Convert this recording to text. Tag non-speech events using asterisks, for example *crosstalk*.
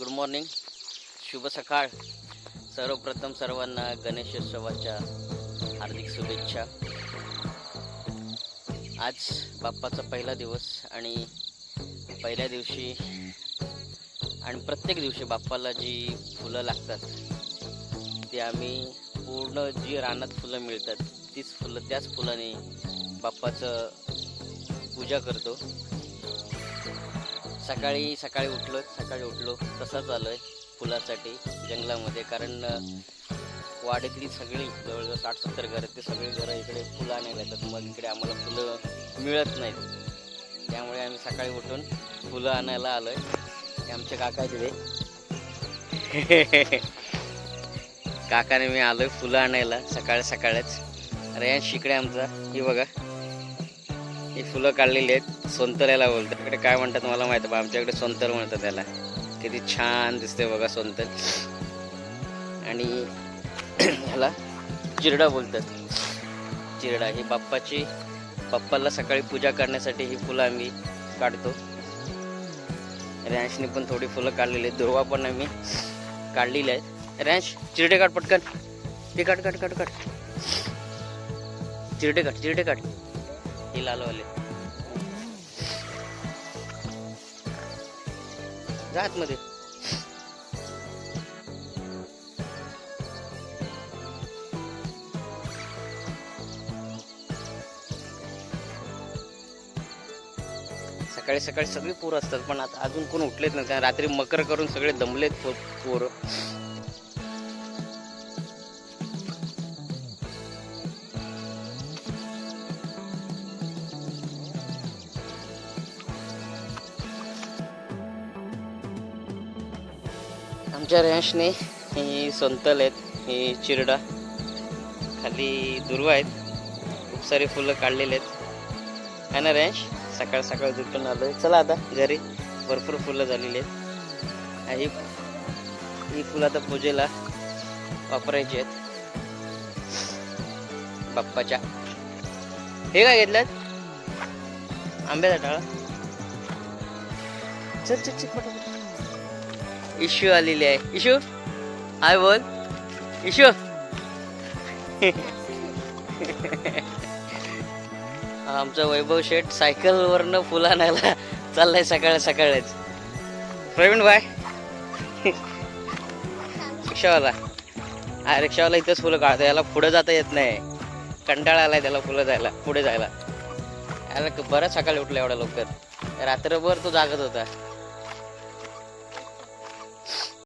Good morning शुभ सकाळ. सर्वप्रथम सर्वांना गणेशोत्सवाच्या हार्दिक शुभेच्छा. आज बाप्पाचा पहिला दिवस आणि पहिल्या दिवशी आणि प्रत्येक दिवशी बाप्पाला जी फुलं लागतात ती आम्ही पूर्ण जी रानात फुलं मिळतात तीच फुलं त्याच फुलाने बाप्पाचं पूजा करतो. सकाळी सकाळी उठलो सकाळी उठलो. तसंच आलोय फुलासाठी जंगलामध्ये. कारण अ, वाडीतली सगळी जवळजवळ साठ सत्तर घर ते सगळी घरं इकडे फुलं आणायला येतात. मग इकडे आम्हाला फुलं मिळत नाहीत. त्यामुळे आम्ही सकाळी उठून फुलं आणायला आलोय. ते आमचे काका तिथे *laughs* काकाने मी आलोय फुलं आणायला सकाळ सकाळच. अरे शिकडे आमचा. ही बघा. ही फुलं काढलेली आहेत. सोंतल्याला बोलतात. इकडे काय म्हणतात मला माहिती पण आमच्याकडे सोनतर म्हणतात त्याला. किती छान दिसते बघा सोनतर आणि ह्याला चिरडा बोलतात. चिरडा ही बाप्पाची बाप्पाला सकाळी पूजा करण्यासाठी ही फुलं आम्ही काढतो. रॅन्शने पण थोडी फुलं काढलेली आहेत. दुर्वा पण आम्ही काढलेली आहेत. रॅन्श चिरडे काढ पटकन. ते काढ काढ काढ काढ. चिरडे काढ चिरडे काढ. हे लालवाले. जा आतमध्ये. सकाळी सकाळी सगळी पोरं असतात पण आता अजून कोण उठलेत नाही. रात्री मकर करून सगळे दमलेत पोरं. आमच्या रॅशने ही संतल आहेत ही चिरडा खाली दुर्वा आहेत. खूप सारी फुलं काढलेली आहेत. आहे ना रॅश सकाळ सकाळ झुटून आलो आहे चला आता घरी. भरपूर फुलं झालेली आहेत. आणि ही ही फुलं आता पूजेला वापरायची आहेत. बाप्पाच्या. हे काय घेतल्यात आंब्याचा टाळा चल चल चल इशू आलेली आहे. इशू? आय बोल. इशू? आमचा वैभव शेठ सायकलवरनं फुला आणायला चाललाय सकाळ सकाळच. प्रवीण बाय. रिक्षावाला. हा रिक्षावाला इथंच फुलं काढतो याला पुढे जाता येत नाही. कंटाळा आलाय त्याला फुलं जायला पुढे जायला. याला बरंच सकाळी उठलं एवढा लवकर. रात्रभर तो जागत होता.